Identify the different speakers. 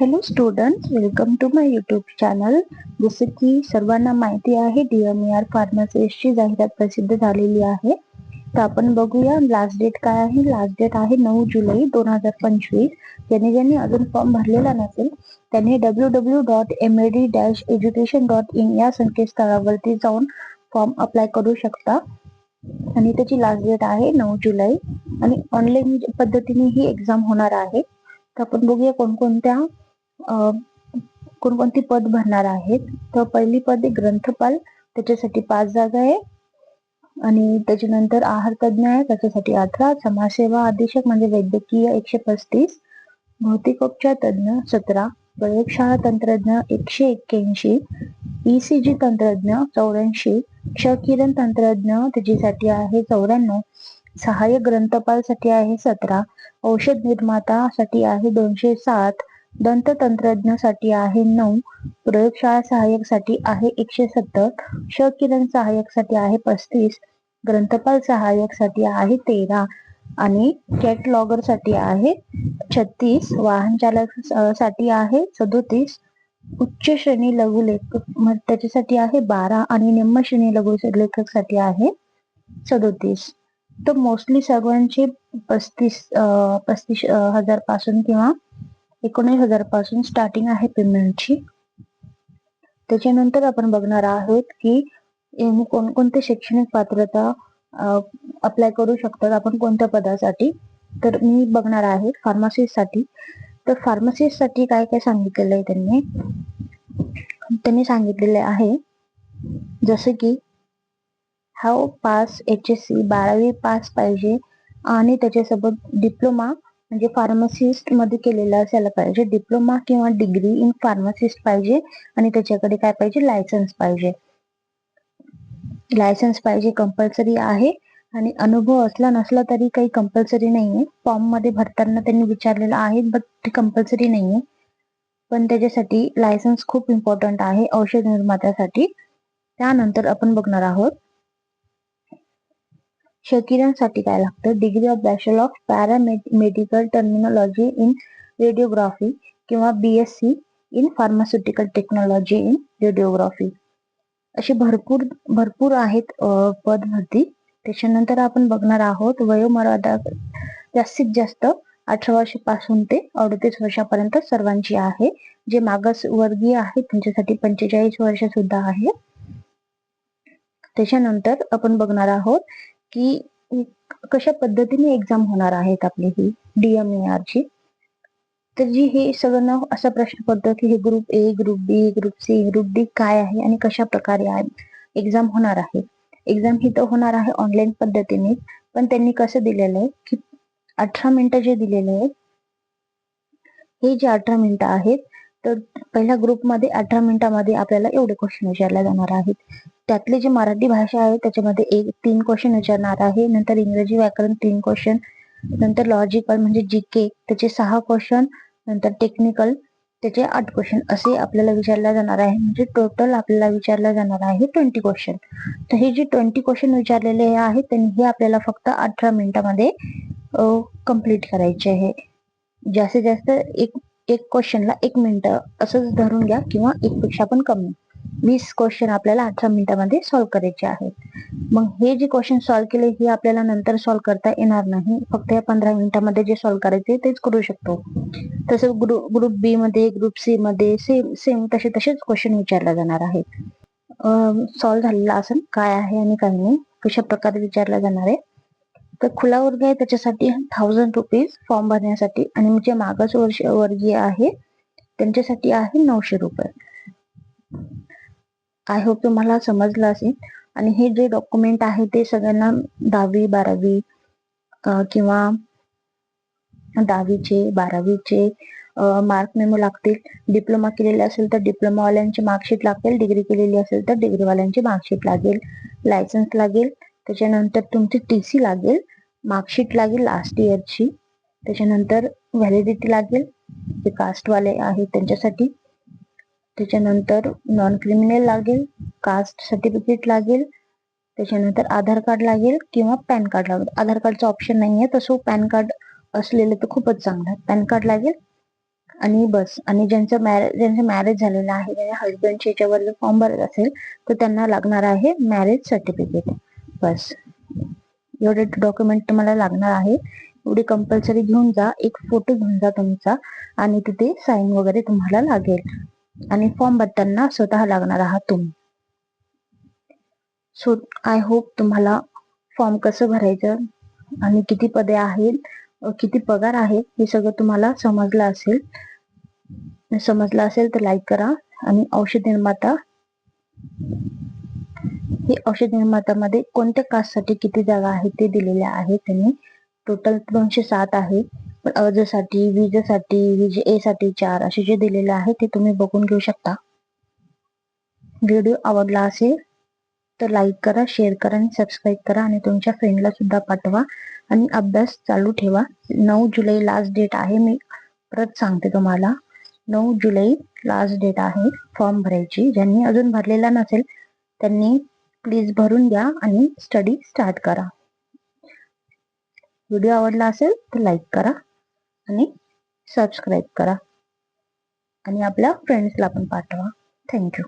Speaker 1: Hello student welcome to my YouTube channel जसं की सर्वांना माहिती आहे डी एम आर फार्मासिस्टची जाहिरात प्रसिद्ध झालेली आहे. तर आपण बघूया लास्ट डेट काय आहे. लास्ट डेट आहे नऊ जुलै दोन हजार पंचवीस. ज्यांनी ज्यांनी अजून फॉर्म भरलेला नसेल त्यांनी W W dot M A D dash education dot in या संकेतस्थळावरती जाऊन फॉर्म अप्लाय करू शकता. आणि त्याची लास्ट डेट आहे नऊ जुलै. आणि ऑनलाईन पद्धतीने ही एक्झाम होणार आहे. तर आपण बघूया कोणकोणत्या कोणकोणती पद भरणार आहेत? तर पहिली पद आहे ग्रंथपाल त्याच्यासाठी पाच जागा आहे. आणि त्याच्यानंतर आहार तज्ज्ञ आहे त्याच्यासाठी अठरा. समाजसेवा अधीक्षक म्हणजे वैद्यकीय एकशे पस्तीस. भौतिकोपचार तज्ज्ञ सतरा. प्रयोगशाळा तंत्रज्ञ एकशे एक्क्याऐंशी. ईसीजी तंत्रज्ञ चौऱ्याऐंशी. क्षकिरण तंत्रज्ञ त्याच्यासाठी आहे चौऱ्याण्णव. सहाय्यक ग्रंथपालसाठी आहे सतरा. औषध निर्मातासाठी आहे दोनशे सात. दंत तंत्रज्ञासाठी आहे नऊ. प्रयोगशाळा सहाय्यकसाठी आहे एकशे सत्तर. क्ष किरण सहाय्यकसाठी आहे पस्तीस. ग्रंथपाल सहाय्यकसाठी आहे तेरा. आणि कॅटलॉगरसाठी आहे छत्तीस. वाहन चालकसाठी आहे सदोतीस. उच्च श्रेणी लघु लेखक त्याच्यासाठी आहे बारा. आणि निम्न श्रेणी लघु लेखकसाठी आहे सदोतीस. तर मोस्टली सर्वांचे पस्तीस अ, पस्तीस हजारपासून किंवा एकोणीस हजारपासून स्टार्टिंग आहे पेमेंटची त्याच्यानंतर आपण बघणार आहोत की कोणकोणते शैक्षणिक पात्रता अप्लाय करू शकतात आपण कोणत्या पदासाठी. तर मी बघणार आहे फार्मासिस्टसाठी तर फार्मासिस्टसाठी काय काय सांगितलेलं आहे त्यांनी? त्यांनी सांगितलेले आहे जसं की हाव पास एच एस सी बारावी पास पाहिजे आणि त्याच्यासोबत डिप्लोमा म्हणजे फार्मसिस्टमध्ये केलेला असायला पाहिजे. डिप्लोमा किंवा डिग्री इन फार्मसिस्ट पाहिजे आणि त्याच्याकडे काय पाहिजे? लायसन्स पाहिजे. लायसन्स पाहिजे कंपल्सरी आहे आणि अनुभव असला नसला तरी काही कंपल्सरी नाहीये. फॉर्ममध्ये भरताना त्यांनी विचारलेलं आहे बट ते कंपल्सरी नाहीये. पण त्याच्यासाठी लायसन्स खूप इम्पॉर्टंट आहे औषध निर्मात्यासाठी. त्यानंतर आपण बघणार आहोत. शकिरांसाठी काय लागतं? Degree of bachelor of paramedical terminology in radiography किंवा BSc in pharmaceutical technology in radiography अशी भरपूर भरपूर आहेत पद भरती. त्याच्यानंतर आपण बघणार आहोत वयोमर्यादा जास्तीत जास्त अठरा वर्षापासून ते अडतीस वर्षापर्यंत सर्वांची आहे. जे मागास वर्गीय आहेत त्यांच्यासाठी पंचेचाळीस वर्ष सुद्धा आहे. त्याच्यानंतर आपण बघणार आहोत की कशा पद्धतीने एक्झाम होणार आहेत आपली ही डीएमईआर ची? तर जी हे सगळ्यांना असा प्रश्न पडतो की हे group A group B group C group D काय आहे आणि कशा प्रकारे आहे? एक्झाम होणार आहे. एक्झाम ही तर होणार आहे ऑनलाईन पद्धतीने पण त्यांनी कसं दिलेलं आहे की अठरा मिनिटं जे दिलेले आहेत हे जे अठरा मिनिटं आहेत तर पहिल्या ग्रुपमध्ये अठरा मिनिटामध्ये आपल्याला एवढे क्वेश्चन विचारले जाणार आहेत. त्यातले जे मराठी भाषा आहे त्याच्यामध्ये एक तीन क्वेश्चन विचारणार आहे. नंतर इंग्रजी व्याकरण तीन क्वेश्चन नंतर लॉजिकल म्हणजे जी के त्याचे सहा क्वेश्चन नंतर टेक्निकल त्याचे आठ क्वेश्चन असे आपल्याला विचारले जाणार आहे. म्हणजे टोटल आपल्याला विचारलं जाणार आहे ट्वेंटी क्वेश्चन तर हे जे ट्वेंटी क्वेश्चन विचारलेले आहेत त्यांनी हे आपल्याला फक्त अठरा मिनिटामध्ये कंप्लीट करायचे आहे. जास्तीत जास्त एक एक क्वेश्चनला एक मिनिट असंच धरून घ्या किंवा एक पेक्षा पण कमी. वीस क्वेश्चन आपल्याला अठरा मिनिटामध्ये सॉल्व्ह करायचे आहेत. मग हे जे क्वेश्चन सॉल्व्ह केले हे आपल्याला नंतर सॉल्व्ह करता येणार नाही. फक्त या पंधरा मिनिटामध्ये जे सॉल्व्ह करायचे तेच करू शकतो. तसं ग्रुप ग्रुप बी मध्ये ग्रुप सी मध्ये सेम सेम तसे तसेच क्वेश्चन विचारले जाणार आहेत. सॉल्व्ह झालेला असेल काय आहे आणि काय नाही कशा प्रकारे विचारला जाणार आहे? तर खुला वर्ग आहे त्याच्यासाठी थाउजंड रुपीज फॉर्म भरण्यासाठी. आणि जे मागास वर्ष वर्गीय आहे त्यांच्यासाठी आहे नऊशे रुपये. आय होप तुम्हाला समजलं असेल. आणि हे जे डॉक्युमेंट आहे ते सगळ्यांना दहावी बारावी किंवा दहावीचे बारावीचे मार्क मेमो लागतील. डिप्लोमा केलेले असेल तर डिप्लोमावाल्यांची मार्कशीट लागेल. डिग्री केलेली असेल तर डिग्रीवाल्यांची मार्कशीट लागेल. लायसन्स लागेल. त्याच्यानंतर तुमची टी सी लागेल. मार्कशीट लागेल लास्ट इयरची त्याच्यानंतर व्हॅलिडिटी लागेल. जे कास्टवाले आहेत त्यांच्यासाठी. त्याच्यानंतर नॉन क्रिमिनल लागेल. कास्ट सर्टिफिकेट लागेल. त्याच्यानंतर आधार कार्ड लागेल किंवा पॅन कार्ड लागेल. आधार कार्डचं ऑप्शन नाही आहे तसं पॅन कार्ड असलेलं तर खूपच चांगलं. पॅन कार्ड लागेल आणि बस. आणि ज्यांचं मॅरेज ज्यांचं मॅरेज झालेलं आहे ज्यांच्या हजबंडच्या याच्यावर जर फॉर्म भरत असेल तर त्यांना लागणार आहे मॅरेज सर्टिफिकेट बस. एवढे डॉक्युमेंट तुम्हाला लागणार आहे. एवढी कंपल्सरी घेऊन जा एक फोटो घेऊन जा तुमचा आणि तिथे साईन वगैरे तुम्हाला लागेल. आणि फॉर्म भरताना स्वतः लागणार आहात तुम्ही. सो आय होप तुम्हाला फॉर्म कसं भरायचं आणि किती पदे आहेत किती पगार आहे हे सगळं तुम्हाला समजलं असेल. समजलं असेल तर लाईक करा आणि औषध निर्माता हे औषध निर्मात्यामध्ये कोणत्या कास्टसाठी किती जागा आहे ते दिलेले आहे त्यांनी. टोटल दोनशे सात आहे. पण अर्जसाठी विजेसाठी वीज ए साठी चार असे जे दिलेले आहे ते तुम्ही बघून घेऊ शकता. व्हिडिओ आवडला असेल तर लाईक करा शेअर करा आणि सबस्क्राईब करा आणि तुमच्या फ्रेंडला सुद्धा पाठवा. आणि अभ्यास चालू ठेवा. नऊ जुलै लास्ट डेट आहे. मी परत सांगते तुम्हाला. नऊ जुलै लास्ट डेट आहे फॉर्म भरायची. ज्यांनी अजून भरलेला नसेल त्यांनी प्लीज भरून द्या आणि स्टडी स्टार्ट करा. व्हिडिओ आवडला असेल तर लाईक करा आणि सबस्क्राईब करा. आणि आपल्या फ्रेंड्सला पण पाठवा. थँक्यू